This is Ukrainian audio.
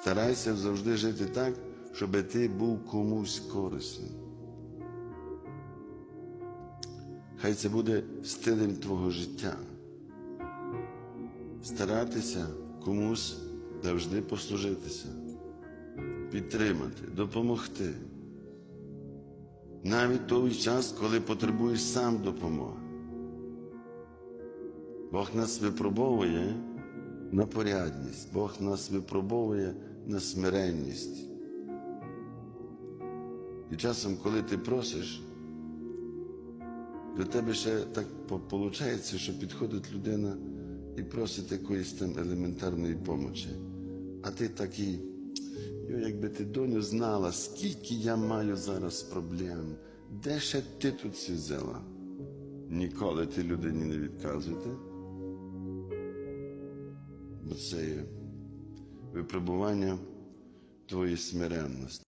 Старайся завжди жити так, щоб ти був комусь корисним. Хай це буде стилем твого життя. Старатися комусь завжди послужитися, підтримати, допомогти. Навіть той час, коли потребуєш сам допомоги. Бог нас випробовує на порядність, Бог нас випробовує на смиренність. І часом, коли ти просиш, до тебе ще так виходить, що підходить людина і просить якоїсь там елементарної помочі. А ти такий, якби ти доню знала, скільки я маю зараз проблем, де ще ти тут всі взяла? Ніколи ти людині не відказуйте. Бо це випробування твоєї смиренності.